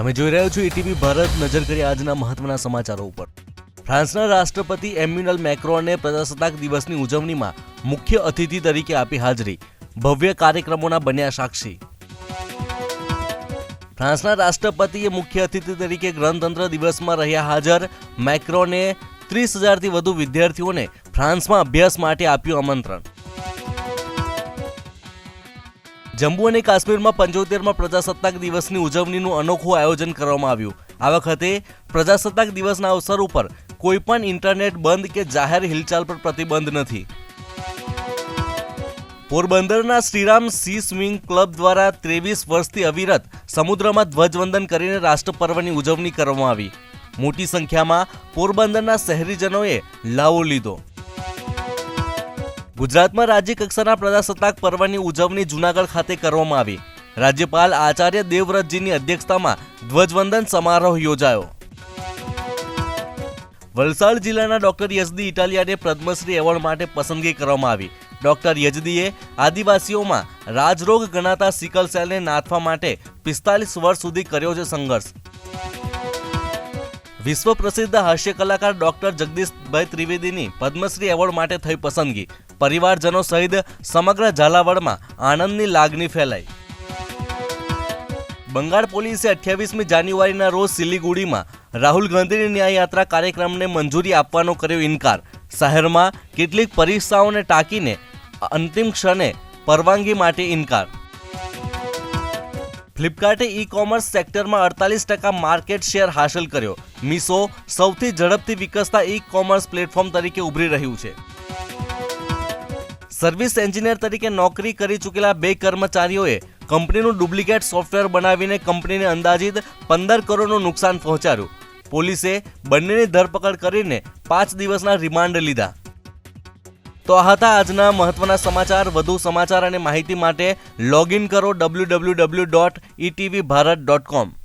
તમે જોઈ રહ્યો છો એટીવી ભારત નજર કરી આજના મહત્વના સમાચારો ઉપર. ફ્રાન્સના રાષ્ટ્રપતિ એમ્યુનલ મેક્રોને પ્રજાસત્તાક દિવસની ઉજવણીમાં મુખ્ય અતિથિ તરીકે આપી હાજરી. ભવ્ય કાર્યક્રમોના બન્યા સાક્ષી. ફ્રાન્સના રાષ્ટ્રપતિએ મુખ્ય અતિથિ તરીકે ગણતંત્ર દિવસમાં રહ્યા હાજર મેક્રોને ત્રીસ હજારથી વધુ વિદ્યાર્થીઓને ફ્રાન્સમાં અભ્યાસ માટે આપ્યું આમંત્રણ. જમ્મુ અને કાશ્મીરમાં પંચોતેરમાં પ્રજાસત્તાક દિવસની ઉજવણીનું અનોખું આયોજન કરવામાં આવ્યું. આ વખતે પ્રજાસત્તાક દિવસના અવસર ઉપર કોઈપણ ઇન્ટરનેટ બંધ કે જાહેર હિલચાલ પર પ્રતિબંધ નથી. પોરબંદરના શ્રીરામ સી સ્વિમિંગ ક્લબ દ્વારા ત્રેવીસ વર્ષથી અવિરત સમુદ્રમાં ધ્વજવંદન કરીને રાષ્ટ્રપર્વની ઉજવણી કરવામાં આવી. મોટી સંખ્યામાં પોરબંદરના શહેરીજનોએ લાવો લીધો. ગુજરાતમાં રાજ્ય કક્ષાના પ્રજાસત્તાક પર્વની ઉજવણી જૂનાગઢ ખાતે કરવામાં આવી. રાજ્યપાલ આચાર્ય દેવવ્રતજીની અધ્યક્ષતામાં ધ્વજવંદન સમારોહ યોજાયો. વલસાડ જિલ્લાના ડોક્ટર યજદી ઇટાલિયાને પદ્મશ્રી એવોર્ડ માટે પસંદગી કરવામાં આવી. ડોક્ટર યજદીએ આદિવાસીઓમાં રાજરોગ ગણાતા સિકલ સેલને નાથવા માટે પિસ્તાલીસ વર્ષ સુધી કર્યો છે સંઘર્ષ. વિશ્વ પ્રસિદ્ધ હાસ્ય કલાકાર ડોક્ટર જગદીશભાઈ ત્રિવેદીની પદ્મશ્રી એવોર્ડ માટે થઈ પસંદગી. પરિવારજનો સહિત સમગ્ર ઝાલાવાડમાં આનંદની લાગણી ફેલાઈ. બંગાળ પોલીસે અઠ્યાવીસમી જાન્યુઆરીના રોજ સિલિગુડીમાં રાહુલ ગાંધીની ન્યાય યાત્રા કાર્યક્રમને મંજૂરી આપવાનો કર્યો ઇનકાર. શહેરમાં કેટલીક પરીક્ષાઓને ટાંકીને અંતિમ ક્ષણે પરવાનગી માટે ઇનકાર. ફ્લિપકાર્ટે ઈ કોમર્સ સેક્ટરમાં અડતાલીસ ટકા માર્કેટ શેર હાંસલ કર્યો. મીશો સૌથી ઝડપથી વિકસતા ઈ કોમર્સ પ્લેટફોર્મ તરીકે ઉભરી રહ્યું છે. સર્વિસ એન્જિનિયર તરીકે નોકરી કરી ચૂકેલા બે કર્મચારીઓએ કંપનીનું ડુપ્લિકેટ સોફ્ટવેર બનાવીને કંપનીને અંદાજિત પંદર કરોડનું નુકસાન પહોંચાડ્યું. પોલીસે બંનેની ધરપકડ કરીને પાંચ દિવસના રિમાન્ડ લીધા. તો આ હતા આજના મહત્વના સમાચાર. વધુ સમાચાર અને માહિતી માટે લોગિન કરો W W W dot ETV Bharat dot com